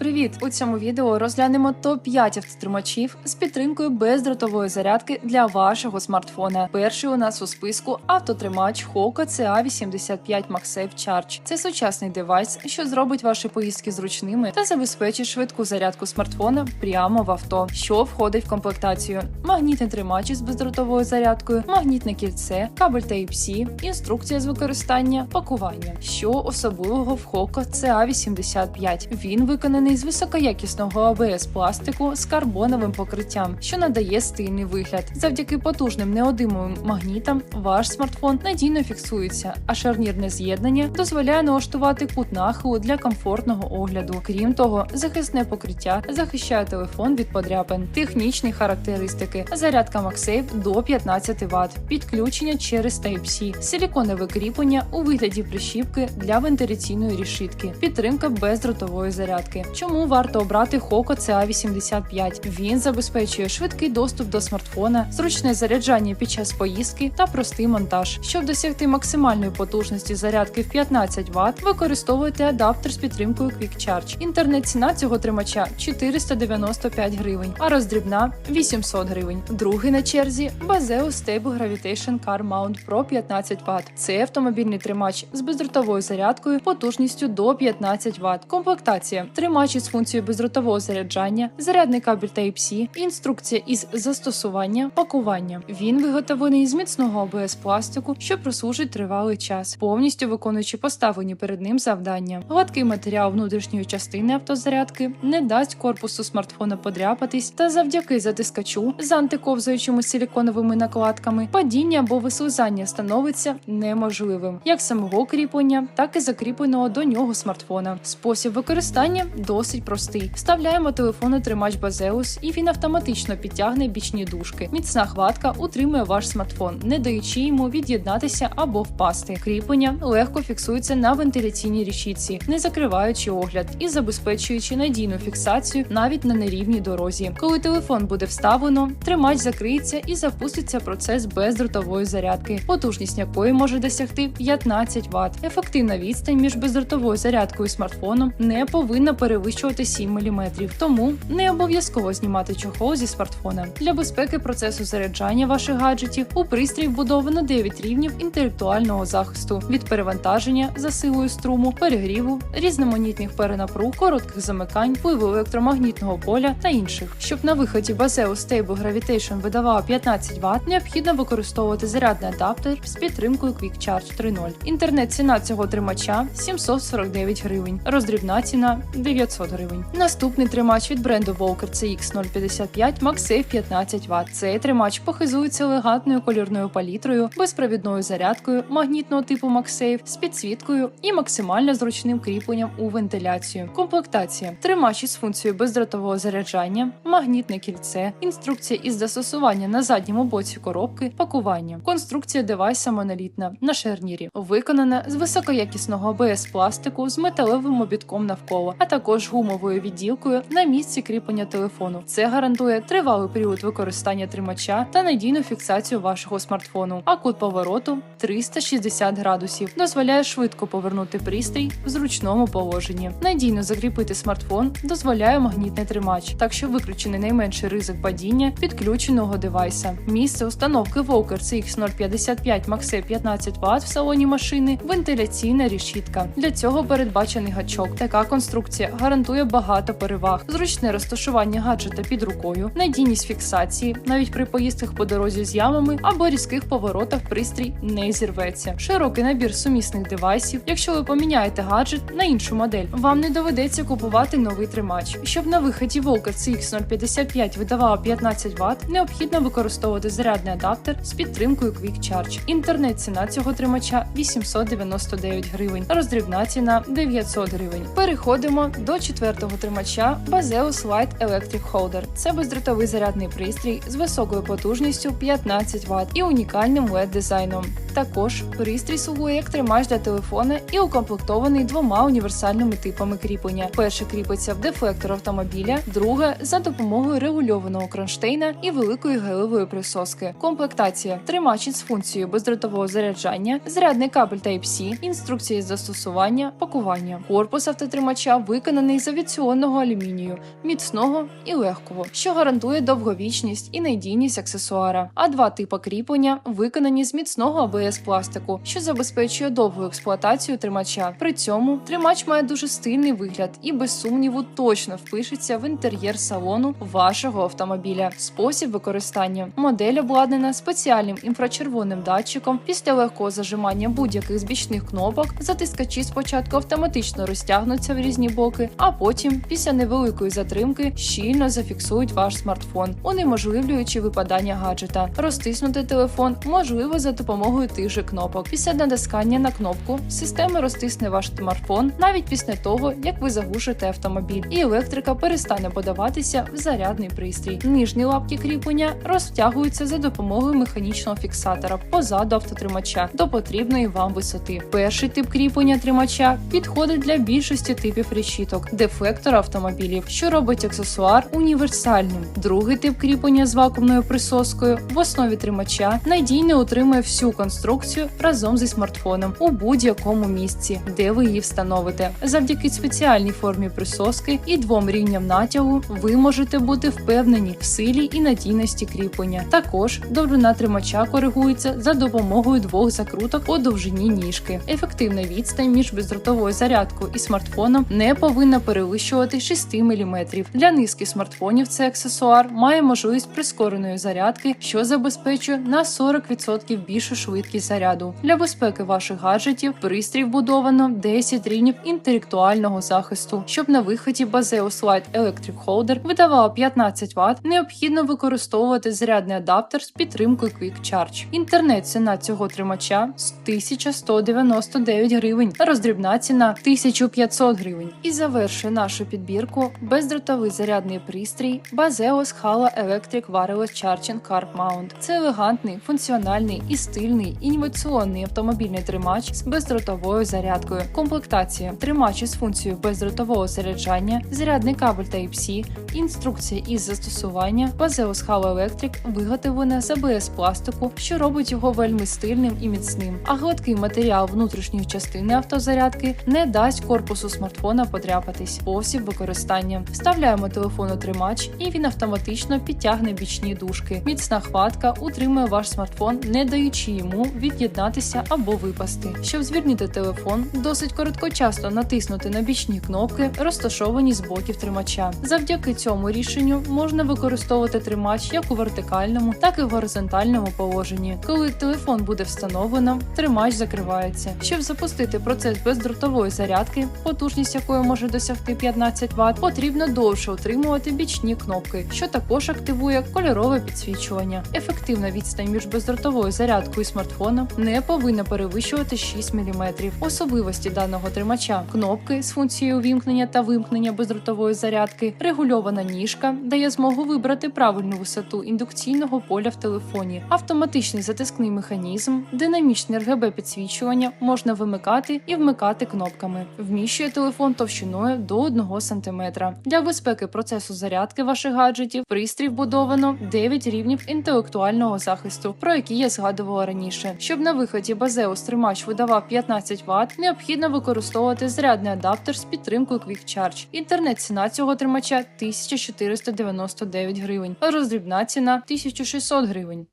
Привіт! У цьому відео розглянемо топ-5 автотримачів з підтримкою бездротової зарядки для вашого смартфона. Перший у нас у списку автотримач Hoka CA85 MagSafe Charge. Це сучасний девайс, що зробить ваші поїздки зручними та забезпечить швидку зарядку смартфона прямо в авто, що входить в комплектацію. Магнітний тримач із бездротовою зарядкою, магнітне кільце, кабель Type-C, інструкція з використання, пакування. Що особливого в Hoka CA85? Він виконаний з високоякісного АБС пластику з карбоновим покриттям, що надає стильний вигляд. Завдяки потужним неодимовим магнітам ваш смартфон надійно фіксується, а шарнірне з'єднання дозволяє налаштувати кут нахилу для комфортного огляду. Крім того, захисне покриття захищає телефон від подряпин. Технічні характеристики: зарядка MagSafe до 15 Вт, підключення через Type-C, силіконове кріплення у вигляді прищіпки для вентиляційної рішитки, підтримка бездротової зарядки. Чому варто обрати Hoka CA85? Він забезпечує швидкий доступ до смартфона, зручне заряджання під час поїздки та простий монтаж. Щоб досягти максимальної потужності зарядки в 15 Вт, використовуйте адаптер з підтримкою Quick Charge. Інтернет-ціна цього тримача 495 гривень, а роздрібна 800 гривень. Другий на черзі Baseo Stable Gravitation Car Mount Pro 15 Вт. Це автомобільний тримач з бездротовою зарядкою потужністю до 15 Вт. Комплектація тримач із функцією бездротового заряджання, зарядний кабель Type-C, інструкція із застосування, пакування. Він виготовлений з міцного АБС пластику, що прослужить тривалий час, повністю виконуючи поставлені перед ним завдання. Гладкий матеріал внутрішньої частини автозарядки не дасть корпусу смартфона подряпатись, та завдяки затискачу з антиковзаючими силіконовими накладками падіння або вислизання становиться неможливим, як самого кріплення, так і закріпленого до нього смартфона. Спосіб використання досить простий. Вставляємо телефон у тримач Базеус, і він автоматично підтягне бічні дужки. Міцна хватка утримує ваш смартфон, не даючи йому від'єднатися або впасти. Кріплення легко фіксується на вентиляційній рішітці, не закриваючи огляд і забезпечуючи надійну фіксацію навіть на нерівній дорозі. Коли телефон буде вставлено, тримач закриється і запуститься процес бездротової зарядки, потужність якої може досягти 15 Вт. Ефективна відстань між бездротовою зарядкою і смартфоном не повинна перевищувати 7 мм, тому не обов'язково знімати чохол зі смартфона. Для безпеки процесу заряджання ваших гаджетів у пристрій вбудовано 9 рівнів інтелектуального захисту від перевантаження за силою струму, перегріву, різноманітних перенапруг, коротких замикань, впливу електромагнітного поля та інших. Щоб на виході Baseo Stable Gravitation видавала 15 Вт, необхідно використовувати зарядний адаптер з підтримкою Quick Charge 3.0. Інтернет-ціна цього тримача 749 гривень, роздрібна ціна 900 гривень. Наступний тримач від бренду Walker CX 055 MagSafe 15 Вт. Цей тримач похизується елегантною кольорною палітрою, безпровідною зарядкою магнітного типу MagSafe з підсвіткою і максимально зручним кріпленням у вентиляцію. Комплектація: тримач із функцією бездротового заряджання, магнітне кільце, інструкція із застосування на задньому боці коробки, пакування. Конструкція девайса монолітна на шарнірі, виконана з високоякісного АБС пластику з металевим обідком навколо, а також гумовою відділкою на місці кріплення телефону. Це гарантує тривалий період використання тримача та надійну фіксацію вашого смартфону. А кут повороту 360 градусів дозволяє швидко повернути пристрій в зручному положенні. Надійно закріпити смартфон дозволяє магнітний тримач, так що виключений найменший ризик падіння підключеного девайса. Місце установки Walker CX 055 MagSafe 15 Вт в салоні машини, вентиляційна рішітка. Для цього передбачений гачок. Така конструкція гарантує багато переваг, зручне розташування гаджета під рукою, надійність фіксації, навіть при поїздках по дорозі з ямами або різких поворотах пристрій не зірветься. Широкий набір сумісних девайсів. Якщо ви поміняєте гаджет на іншу модель, вам не доведеться купувати новий тримач. Щоб на виході Walker CX 055 видавала 15 Вт, необхідно використовувати зарядний адаптер з підтримкою Quick Charge. Інтернет-ціна цього тримача 899 гривень, роздрібна ціна 900 гривень. Переходимо до четвертого тримача Baseus Light Electric Holder. Це бездротовий зарядний пристрій з високою потужністю 15 Вт і унікальним led дизайном. Також пристрій слугує як тримач для телефона і укомплектований двома універсальними типами кріплення. Перше кріпиться в дефлектор автомобіля, друге за допомогою регульованого кронштейна і великої гелевої присоски. Комплектація тримач із функцією бездротового заряджання, зарядний кабель Type-C, інструкції з застосування, пакування. Корпус автотримача виконаний з авіаційного алюмінію, міцного і легкого, що гарантує довговічність і надійність аксесуара. А два типи кріплення виконані з міцного АБС пластику, що забезпечує довгу експлуатацію тримача. При цьому тримач має дуже стильний вигляд і без сумніву точно впишеться в інтер'єр салону вашого автомобіля. Спосіб використання модель обладнана спеціальним інфрачервоним датчиком. Після легкого зажимання будь-яких з бічних кнопок затискачі спочатку автоматично розтягнуться в різні боки, а потім, після невеликої затримки, щільно зафіксують ваш смартфон, унеможливлюючи випадання гаджета. Розтиснути телефон можливо за допомогою тих же кнопок. Після натискання на кнопку система розтисне ваш смартфон навіть після того, як ви заглушите автомобіль, і електрика перестане подаватися в зарядний пристрій. Нижні лапки кріплення розтягуються за допомогою механічного фіксатора позаду автотримача до потрібної вам висоти. Перший тип кріплення тримача підходить для більшості типів решіток, дефлектора автомобілів, що робить аксесуар універсальним. Другий тип кріплення з вакуумною присоскою в основі тримача надійно утримує всю конструкцію разом зі смартфоном у будь-якому місці, де ви її встановите. Завдяки спеціальній формі присоски і двом рівням натягу ви можете бути впевнені в силі і надійності кріплення. Також довжина тримача коригується за допомогою двох закруток у довжині ніжки. Ефективна відстань між бездротовою зарядкою і смартфоном не повинна перевищувати 6 мм. Для низки смартфонів цей аксесуар має можливість прискореної зарядки, що забезпечує на 40% більшу швидкість заряду. Для безпеки ваших гаджетів пристрій вбудовано 10 рівнів інтелектуального захисту. Щоб на виході Baseus Light Electric Holder видавало 15 Вт, необхідно використовувати зарядний адаптер з підтримкою Quick Charge. Інтернет ціна цього тримача з 1199 гривень, роздрібна ціна 1500 гривень. І завершує нашу підбірку бездротовий зарядний пристрій Baseos Hala Electric Wireless Charging Card Mount. Це елегантний, функціональний і стильний інноваційний автомобільний тримач з бездротовою зарядкою. Комплектація тримач із функцією бездротового заряджання, зарядний кабель Type-C, інструкція із застосування Baseos Hala Electric виготовлена з АБС пластику, що робить його вельми стильним і міцним. А гладкий матеріал внутрішньої частини автозарядки не дасть корпусу смартфона подряпатись. Спосіб використання. Вставляємо телефон у тримач, і він автоматично підтягне бічні дужки. Міцна хватка утримує ваш смартфон, не даючи йому від'єднатися або випасти. Щоб звільнити телефон, досить короткочасно натиснути на бічні кнопки, розташовані з боків тримача. Завдяки цьому рішенню можна використовувати тримач як у вертикальному, так і в горизонтальному положенні. Коли телефон буде встановлено, тримач закривається. Щоб запустити процес бездротової зарядки, потужність якої може досягти 15 Вт, потрібно довше утримувати бічні кнопки, що також активує кольорове підсвічування. Ефективна відстань між бездротовою зарядкою і смартфоном не повинна перевищувати 6 мм. Особливості даного тримача кнопки з функцією увімкнення та вимкнення бездротової зарядки, регульована ніжка дає змогу вибрати правильну висоту індукційного поля в телефоні, автоматичний затискний механізм, динамічне RGB підсвічування можна вимикати і вмикати кнопками. Вміщує телефон товщиною до 1 см. Для безпеки процесу зарядки ваших гаджетів пристрій вбудовано 9 рівнів інтелектуального захисту, про які я згадувала раніше. Щоб на виході Baseus тримач видавав 15 Вт, необхідно використовувати зарядний адаптер з підтримкою Quick Charge. Інтернет ціна цього тримача 1499 гривень, а роздрібна ціна 1600 гривень.